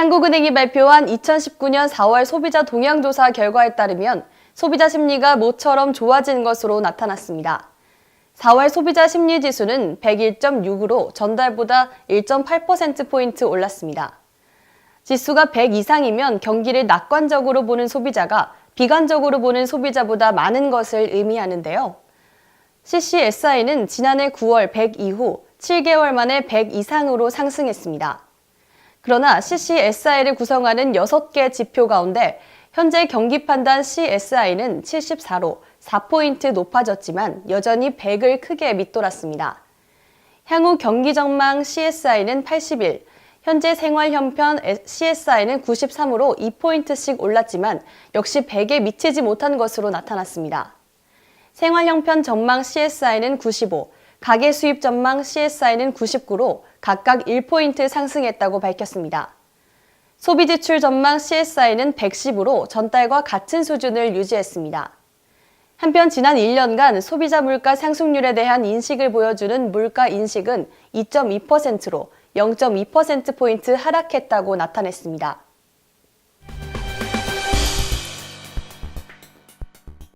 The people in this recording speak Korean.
한국은행이 발표한 2019년 4월 소비자 동향조사 결과에 따르면 소비자 심리가 모처럼 좋아진 것으로 나타났습니다. 4월 소비자 심리 지수는 101.6으로 전달보다 1.8%포인트 올랐습니다. 지수가 100 이상이면 경기를 낙관적으로 보는 소비자가 비관적으로 보는 소비자보다 많은 것을 의미하는데요. CCSI는 지난해 9월 100 이후 7개월 만에 100 이상으로 상승했습니다. 그러나 CCSI를 구성하는 6개 지표 가운데 현재 경기 판단 CSI는 74로 4포인트 높아졌지만 여전히 100을 크게 밑돌았습니다. 향후 경기 전망 CSI는 81, 현재 생활 형편 CSI는 93으로 2포인트씩 올랐지만 역시 100에 미치지 못한 것으로 나타났습니다. 생활 형편 전망 CSI는 95, 가계 수입 전망 CSI는 99로 각각 1포인트 상승했다고 밝혔습니다. 소비 지출 전망 CSI는 110으로 전달과 같은 수준을 유지했습니다. 한편 지난 1년간 소비자 물가 상승률에 대한 인식을 보여주는 물가 인식은 2.2%로 0.2%포인트 하락했다고 나타냈습니다.